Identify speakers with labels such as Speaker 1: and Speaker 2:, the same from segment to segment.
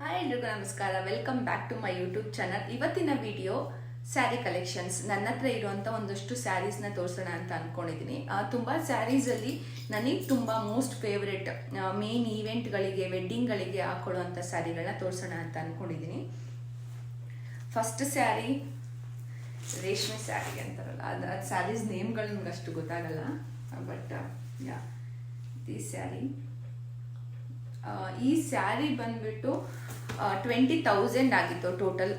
Speaker 1: Hi ಎಲ್ರಿಗೂ ನಮಸ್ಕಾರ. Welcome back to my YouTube channel ಇವತ್ತಿನ ವಿಡಿಯೋ ಸ್ಯಾರಿ ಕಲೆಕ್ಷನ್ಸ್ ನನ್ನ ಹತ್ರ ಇರುವಂಥ ಒಂದಷ್ಟು ಸ್ಯಾರೀಸ್ನ ತೋರಿಸೋಣ ಅಂತ ಅಂದ್ಕೊಂಡಿದ್ದೀನಿ ತುಂಬ ಸ್ಯಾರೀಸಲ್ಲಿ ನನಗೆ ತುಂಬ ಮೋಸ್ಟ್ ಫೇವ್ರೆಟ್ ಮೇನ್ ಈವೆಂಟ್ಗಳಿಗೆ ವೆಡ್ಡಿಂಗ್ಗಳಿಗೆ ಹಾಕೊಳ್ಳುವಂಥ ಸ್ಯಾರಿಗಳನ್ನ ತೋರಿಸೋಣ ಅಂತ ಅಂದ್ಕೊಂಡಿದ್ದೀನಿ ಫಸ್ಟ್ ಸ್ಯಾರಿ ರೇಷ್ಮೆ ಸ್ಯಾರಿ ಅಂತಾರಲ್ಲ. ಅದು ಸ್ಯಾರೀಸ್ ನೇಮ್ಗಳು ನಿಮ್ಗೆ ಅಷ್ಟು ಗೊತ್ತಾಗಲ್ಲ ಬಟ್ ಯಾ ಈ ಸ್ಯಾರಿ ಈ ಸ್ಯಾರಿ ಬಂದ್ಬಿಟ್ಟು ಟ್ವೆಂಟಿ ತೌಸಂಡ್ ಆಗಿತ್ತು ಟೋಟಲ್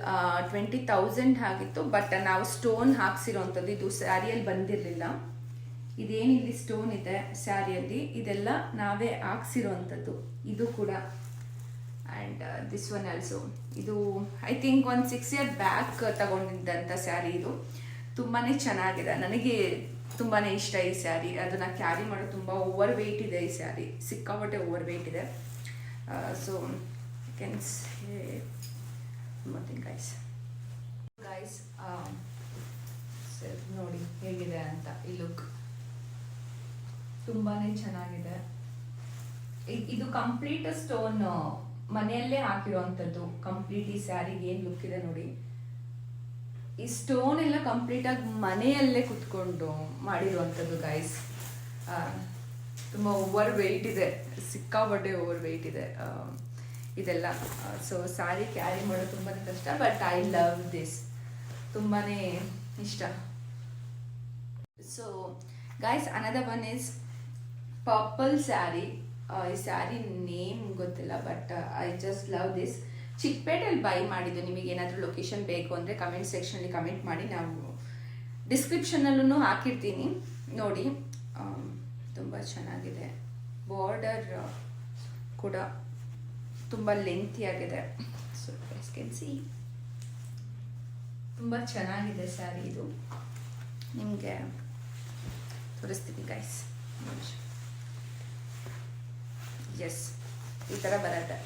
Speaker 1: ಟ್ವೆಂಟಿ ತೌಸಂಡ್ ಆಗಿತ್ತು ಬಟ್ ನಾವು ಸ್ಟೋನ್ ಹಾಕ್ಸಿರೋವಂಥದ್ದು ಇದು ಸ್ಯಾರಿಯಲ್ಲಿ ಬಂದಿರಲಿಲ್ಲ. ಇದೇನಿಲ್ಲಿ ಸ್ಟೋನ್ ಇದೆ ಸ್ಯಾರಿಯಲ್ಲಿ, ಇದೆಲ್ಲ ನಾವೇ ಹಾಕ್ಸಿರೋವಂಥದ್ದು ಇದು ಕೂಡ. ಆ್ಯಂಡ್ ದಿಸ್ ಒನ್ ಆಲ್ಸೋ ಇದು ಐ ಥಿಂಕ್ ಒಂದು ಸಿಕ್ಸ್ ಇಯರ್ ಬ್ಯಾಕ್ ತಗೊಂಡಿದ್ದಂಥ ಸ್ಯಾರಿ ಇದು. ತುಂಬಾ ಚೆನ್ನಾಗಿದೆ. ನನಗೆ ತುಂಬಾ ಇಷ್ಟ ಈ ಸ್ಯಾರಿ. ಅದನ್ನು ಕ್ಯಾರಿ ಮಾಡೋದು ತುಂಬ ಓವರ್ ವೆಯ್ಟ್ ಇದೆ ಈ ಸ್ಯಾರಿ. ಸಿಕ್ಕಾಪಟ್ಟೆ ಓವರ್ ವೆಯ್ಟ್ ಇದೆ. So hey matching guys guys ನೋಡಿ ಹೇಗಿದೆ ಅಂತ, ಈ ಲುಕ್ ತುಂಬಾನೇ ಚೆನ್ನಾಗಿದೆ. ಇದು ಕಂಪ್ಲೀಟ್ ಸ್ಟೋನ್ ಮನೆಯಲ್ಲೇ ಹಾಕಿರುವಂಥದ್ದು ಕಂಪ್ಲೀಟ್ ಈ ಸ್ಯಾರಿಗೆ ಏನು ಲುಕ್ ಇದೆ ನೋಡಿ. ಈ ಸ್ಟೋನ್ ಎಲ್ಲ ಕಂಪ್ಲೀಟ್ ಆಗಿ ಮನೆಯಲ್ಲೇ ಕುತ್ಕೊಂಡು ಮಾಡಿರುವಂಥದ್ದು ಗೈಸ್ ಓವರ್ ವೆಯ್ಟ್ ಇದೆ, ಸಿಕ್ಕಾಪಟ್ಟೆ ಓವರ್ ವೆಯ್ಟ್ ಇದೆ ಇದೆಲ್ಲ. ಸೊ ಸ್ಯಾರಿ ಕ್ಯಾರಿ ಮಾಡೋದು ತುಂಬಾ ಕಷ್ಟ ಬಟ್ ಐ ಲವ್ ದಿಸ್ ತುಂಬಾ ಇಷ್ಟ. So guys another one is purple sari ಈ ಸ್ಯಾರಿ ನೇಮ್ ಗೊತ್ತಿಲ್ಲ but I just love this ಚಿಕ್ಕಪೇಟೆಯಲ್ಲಿ buy ಮಾಡಿದ್ದು, ನಿಮಗೆ ಏನಾದರೂ ಲೊಕೇಶನ್ ಬೇಕು ಅಂದರೆ ಕಮೆಂಟ್ ಸೆಕ್ಷನಲ್ಲಿ ಕಮೆಂಟ್ ಮಾಡಿ. ನಾವು ಡಿಸ್ಕ್ರಿಪ್ಷನಲ್ಲೂ ಹಾಕಿರ್ತೀನಿ. ನೋಡಿ ತುಂಬ ಚೆನ್ನಾಗಿದೆ. ಬಾರ್ಡರ್ ಕೂಡ ತುಂಬ ಲೆಂತಿಯಾಗಿದೆ ಸೊ ಕ್ಯಾನ್ ಸಿ ತುಂಬ ಚೆನ್ನಾಗಿದೆ ಸ್ಯಾರಿ ಇದು. ನಿಮಗೆ ತೋರಿಸ್ತೀನಿ ಗೈಸ್ ಎಸ್ ಈ ಥರ ಬರುತ್ತೆ.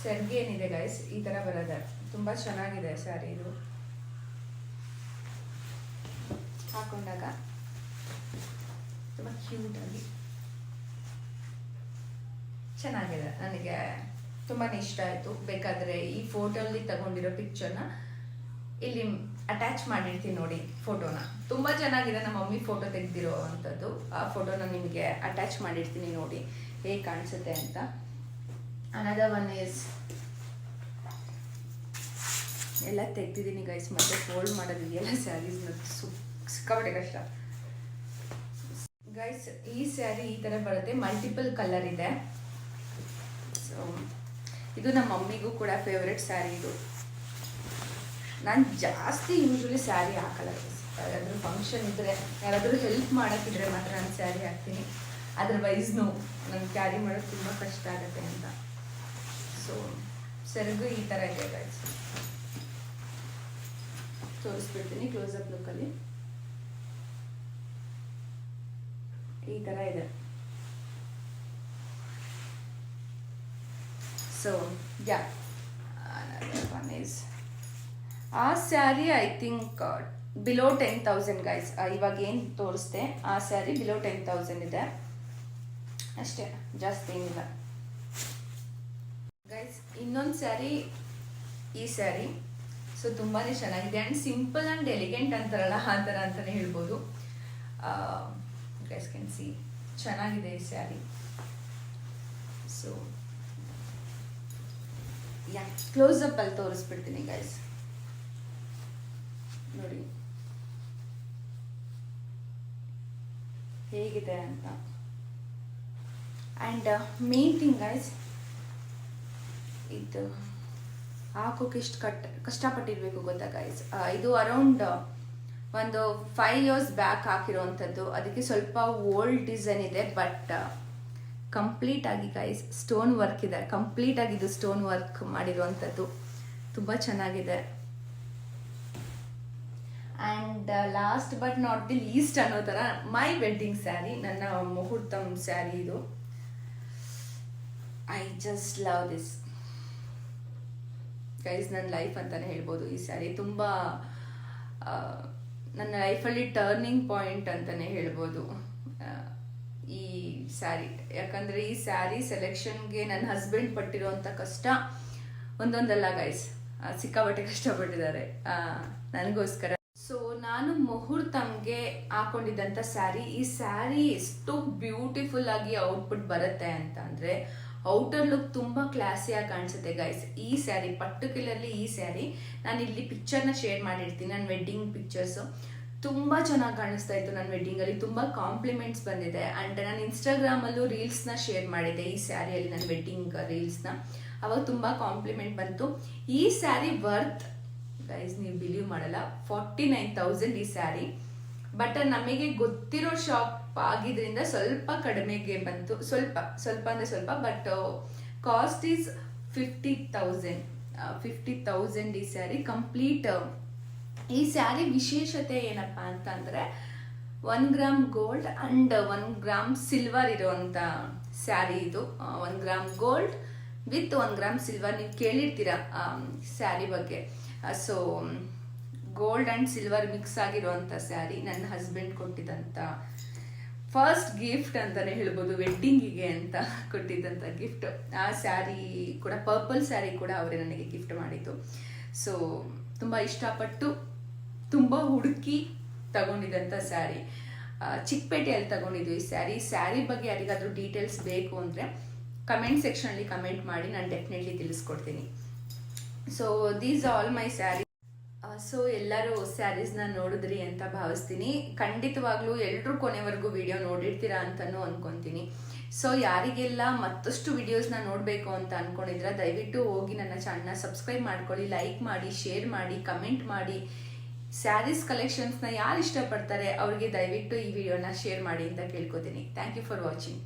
Speaker 1: ಸೆರ್ಗೆ ಏನಿದೆ ಗೈಸ್ ಈ ಥರ ಬರುತ್ತೆ. ತುಂಬ ಚೆನ್ನಾಗಿದೆ ಸ್ಯಾರಿ ಇದು. ಹಾಕೊಂಡಾಗ ತುಂಬ ಕ್ಯೂಟಾಗಿ ಚೆನ್ನಾಗಿದೆ. ನನಗೆ ತುಂಬಾ ಇಷ್ಟ ಆಯಿತು. ಬೇಕಾದರೆ ಈ ಫೋಟೋಲ್ಲಿ ತಗೊಂಡಿರೋ ಪಿಕ್ಚರ್ನ ಇಲ್ಲಿ ಅಟ್ಯಾಚ್ ಮಾಡಿರ್ತೀನಿ ನೋಡಿ ಫೋಟೋನ ತುಂಬ ಚೆನ್ನಾಗಿದೆ ನಮ್ಮ ಮಮ್ಮಿ ಫೋಟೋ ತೆಗೆದಿರೋ ಅಂಥದ್ದು ಆ ಫೋಟೋನ ನಿಮಗೆ ಅಟ್ಯಾಚ್ ಮಾಡಿರ್ತೀನಿ ನೋಡಿ ಹೇಗೆ ಕಾಣಿಸುತ್ತೆ ಅಂತ. ಅನದರ್ ಒನ್ ಇಸ್ ಎಲ್ಲ ತೆಗ್ದಿದ್ದೀನಿ ಗೈಸ್ ಮತ್ತೆ ಫೋಲ್ಡ್ ಮಾಡೋದಿದೆಯಲ್ಲ ಸ್ಯಾರೀಸ್ನ ಸು ಸಿಕ್ಕಾಪಟ್ಟೆ ಕಷ್ಟ ಗೈಸ್ ಈ ಸ್ಯಾರಿ ಈ ಥರ ಬರುತ್ತೆ. ಮಲ್ಟಿಪಲ್ ಕಲರ್ ಇದೆ. ಸೊ ಇದು ನಮ್ಮ ಮಮ್ಮಿಗೂ ಕೂಡ ಫೇವ್ರೆಟ್ ಸ್ಯಾರಿ ಇದು. ನಾನು ಜಾಸ್ತಿ ಯೂಶ್ವಲಿ ಸ್ಯಾರಿ ಹಾಕಲ್ಲ ಯಾರಾದರೂ ಫಂಕ್ಷನ್ ಇದ್ದರೆ ಯಾರಾದರೂ ಹೆಲ್ಪ್ ಮಾಡೋಕ್ಕಿದ್ರೆ ಮಾತ್ರ ನಾನು ಸ್ಯಾರಿ ಹಾಕ್ತೀನಿ. ಅದರ್ವೈಸ್ನು ನಾನು ಕ್ಯಾರಿ ಮಾಡೋದು ತುಂಬ ಕಷ್ಟ ಆಗುತ್ತೆ ಅಂತ. ಸೊ ಸೆರಗು ಈ ಥರ ಇದೆ ಗೈಸ್ ತೋರಿಸ್ಬಿಡ್ತೀನಿ ಕ್ಲೋಸ್ ಅಪ್ ಲುಕ್ಕಲ್ಲಿ ಈ ಥರ ಇದೆ. So yeah one uh sari I think below ten thousand guys ಇವಾಗ ಏನು ತೋರಿಸ್ದೆ? ಆ ಸ್ಯಾರಿ ಬಿಲೋ ಟೆನ್ ತೌಸಂಡ್ ಇದೆ. ಅಷ್ಟೇ, ಜಾಸ್ತಿ ಏನಿಲ್ಲ. ಗೈಸ್ ಇನ್ನೊಂದು ಸ್ಯಾರಿ, ಈ ಸ್ಯಾರಿ. ಸೊ ತುಂಬಾ ಚೆನ್ನಾಗಿದೆ. ಆ್ಯಂಡ್ ಸಿಂಪಲ್ ಆ್ಯಂಡ್ ಎಲಿಗೆಂಟ್ ಅಂತಾರಲ್ಲ, ಆ ಥರ ಅಂತಲೇ ಹೇಳ್ಬೋದು. ಗೈಸ್ ಕ್ಯಾನ್ ಸಿ ಚೆನ್ನಾಗಿದೆ ಈ ಸ್ಯಾರಿ. ಸೊ ಯಾ ಕ್ಲೋಸಪ್ ಅಲ್ಲಿ ತೋರಿಸ್ಬಿಡ್ತೀನಿ ಗೈಸ್ ನೋಡಿ. ಹೇಗಿದೆ ಅಂತ. ಆ್ಯಂಡ್ ಮೇನ್ ಥಿಂಗ್ ಗೈಸ್ ಇದು ಹಾಕೋಕೆ ಇಷ್ಟು ಕಟ್ ಕಷ್ಟಪಟ್ಟಿರಬೇಕು ಗೊತ್ತಾ ಗೈಸ್ ಇದು ಅರೌಂಡ್ ಒಂದು ಫೈವ್ ಇಯರ್ಸ್ ಬ್ಯಾಕ್ ಹಾಕಿರೋವಂಥದ್ದು. ಅದಕ್ಕೆ ಸ್ವಲ್ಪ ಓಲ್ಡ್ ಡಿಸೈನ್ ಇದೆ ಬಟ್ ಕಂಪ್ಲೀಟ್ ಆಗಿ ಗೈಸ್ ಸ್ಟೋನ್ ವರ್ಕ್ ಇದೆ. ಕಂಪ್ಲೀಟ್ ಆಗಿ ಇದು ಸ್ಟೋನ್ ವರ್ಕ್ ಮಾಡಿರುವಂಥದ್ದು. ತುಂಬ ಚೆನ್ನಾಗಿದೆ. And last but not the least ಅನ್ನೋ ಥರ ಮೈ ವೆಡ್ಡಿಂಗ್ ಸ್ಯಾರಿ ನನ್ನ ಮುಹೂರ್ತಮ್ ಸ್ಯಾರಿ ಇದು. I just love this guys ನನ್ನ ಲೈಫ್ ಅಂತಲೇ ಹೇಳ್ಬೋದು ಈ ಸ್ಯಾರಿ ತುಂಬ ನನ್ನ ಲೈಫಲ್ಲಿ ಟರ್ನಿಂಗ್ ಪಾಯಿಂಟ್ ಅಂತಲೇ ಹೇಳ್ಬೋದು. ಈ ಸ್ಯಾರಿ ಯಾಕಂದರೆ ಈ ಸ್ಯಾರಿ ಸೆಲೆಕ್ಷನ್ಗೆ ನನ್ನ ಹಸ್ಬೆಂಡ್ ಪಟ್ಟಿರೋವಂಥ ಕಷ್ಟ ಒಂದೊಂದಲ್ಲ ಗೈಸ್ ಸಿಕ್ಕಾಪಟ್ಟೆ ಕಷ್ಟಪಟ್ಟಿದ್ದಾರೆ. ನನಗೋಸ್ಕರ. ಸೊ ನಾನು ಮುಹೂರ್ತಂಗೆ ಹಾಕೊಂಡಿದ್ದಂಥ ಸ್ಯಾರಿ ಈ ಸ್ಯಾರಿ ಎಷ್ಟು ಬ್ಯೂಟಿಫುಲ್ ಆಗಿ ಔಟ್ಪುಟ್ ಬರುತ್ತೆ ಅಂತ ಅಂದ್ರೆ ಔಟರ್ ಲುಕ್ ತುಂಬಾ ಕ್ಲಾಸಿಯಾಗಿ ಕಾಣಿಸುತ್ತೆ ಗೈಸ್ ಈ ಸ್ಯಾರಿ ಪರ್ಟಿಕ್ಯುಲರ್ಲಿ ಈ ಸ್ಯಾರಿ ನಾನು ಇಲ್ಲಿ ಪಿಕ್ಚರ್ನ ಶೇರ್ ಮಾಡಿರ್ತೀನಿ ನನ್ನ ವೆಡ್ಡಿಂಗ್ ಪಿಕ್ಚರ್ಸ್ ತುಂಬಾ ಚೆನ್ನಾಗಿ ಕಾಣಿಸ್ತಾ ಇತ್ತು ನನ್ನ ವೆಡ್ಡಿಂಗಲ್ಲಿ ತುಂಬಾ ಕಾಂಪ್ಲಿಮೆಂಟ್ಸ್ ಬಂದಿದೆ. ಅಂಡ್ ನಾನು ಇನ್ಸ್ಟಾಗ್ರಾಮಲ್ಲೂ ಅಲ್ಲೂ ರೀಲ್ಸ್ನ ಶೇರ್ ಮಾಡಿದ್ದೆ, ಈ ಸ್ಯಾರಿಯಲ್ಲಿ ನನ್ನ ವೆಡ್ಡಿಂಗ್ ರೀಲ್ಸ್ನ. ಅವಾಗ ತುಂಬಾ ಕಾಂಪ್ಲಿಮೆಂಟ್ ಬಂತು. ಈ ಸ್ಯಾರಿ ವರ್ತ್ ಗೈಸ್ ನೀವು ಬಿಲೀವ್ ಮಾಡಲ್ಲ ಫಾರ್ಟಿ ನೈನ್ ತೌಸಂಡ್ ಈ ಸ್ಯಾರಿ ಬಟ್ ನಮಗೆ ಗೊತ್ತಿರೋ ಶಾಪ್ ಆಗಿದ್ರಿಂದ ಸ್ವಲ್ಪ ಕಡಿಮೆಗೆ ಬಂತು. ಸ್ವಲ್ಪ ಸ್ವಲ್ಪ ಅಂದ್ರೆ ಸ್ವಲ್ಪ but cost is fifty thousand fifty thousand ಈ ಸ್ಯಾರಿ ಕಂಪ್ಲೀಟ್ ಈ ಸ್ಯಾರಿ ವಿಶೇಷತೆ ಏನಪ್ಪ ಅಂತಂದರೆ one gram gold and one gram silver ಇರುವಂತ ಸ್ಯಾರಿ ಇದು. One gram gold with one gram silver ನೀವು ಕೇಳಿರ್ತೀರಾ ಸ್ಯಾರಿ ಬಗ್ಗೆ? So gold and silver mix ಆಗಿರುವಂಥ ಸ್ಯಾರಿ ನನ್ನ ಹಸ್ಬೆಂಡ್ ಕೊಟ್ಟಿದ್ದಂಥ ಫಸ್ಟ್ ಗಿಫ್ಟ್ ಅಂತಾನೆ ಹೇಳ್ಬೋದು ವೆಡ್ಡಿಂಗಿಗೆ ಅಂತ ಕೊಟ್ಟಿದ್ದಂಥ ಗಿಫ್ಟ್ ಆ ಸ್ಯಾರಿ ಕೂಡ ಪರ್ಪಲ್ ಸ್ಯಾರಿ ಕೂಡ ಅವರೇ ನನಗೆ ಗಿಫ್ಟ್ ಮಾಡಿದ್ದು. ಸೊ ತುಂಬ ಇಷ್ಟಪಟ್ಟು ತುಂಬ ಹುಡುಕಿ ತಗೊಂಡಿದ್ದಂಥ ಸ್ಯಾರಿ ಚಿಕ್ಕಪೇಟೆಯಲ್ಲಿ ತಗೊಂಡಿದ್ದು ಈ ಸ್ಯಾರಿ ಸ್ಯಾರಿ ಬಗ್ಗೆ ಯಾರಿಗಾದರೂ ಡೀಟೇಲ್ಸ್ ಬೇಕು ಅಂದರೆ ಕಮೆಂಟ್ ಸೆಕ್ಷನಲ್ಲಿ ಕಮೆಂಟ್ ಮಾಡಿ, ನಾನು ಡೆಫಿನೆಟ್ಲಿ ತಿಳಿಸ್ಕೊಡ್ತೀನಿ. So these all my sari so ಎಲ್ಲರೂ ಸ್ಯಾರೀಸ್ನ ನೋಡಿದ್ರಿ ಅಂತ ಭಾವಿಸ್ತೀನಿ. ಖಂಡಿತವಾಗ್ಲೂ ಎಲ್ಲರೂ ಕೊನೆವರೆಗೂ ವಿಡಿಯೋ ನೋಡಿರ್ತೀರಾ ಅಂತಲೂ ಅನ್ಕೊಂತೀನಿ. ಸೊ ಯಾರಿಗೆಲ್ಲ ಮತ್ತಷ್ಟು ವಿಡಿಯೋಸ್ನ ನೋಡಬೇಕು ಅಂತ ಅನ್ಕೊಂಡಿದ್ರೆ ದಯವಿಟ್ಟು ಹೋಗಿ ನನ್ನ ಚಾನಲ್ನ ಸಬ್ಸ್ಕ್ರೈಬ್ ಮಾಡ್ಕೊಳ್ಳಿ, ಲೈಕ್ ಮಾಡಿ, ಶೇರ್ ಮಾಡಿ, ಕಮೆಂಟ್ ಮಾಡಿ. ಸ್ಯಾರೀಸ್ ಕಲೆಕ್ಷನ್ಸ್ನ ಯಾರು ಇಷ್ಟಪಡ್ತಾರೆ ಅವ್ರಿಗೆ ದಯವಿಟ್ಟು ಈ ವಿಡಿಯೋನ ಶೇರ್ ಮಾಡಿ ಅಂತ ಕೇಳ್ಕೊತೀನಿ. Thank you for watching.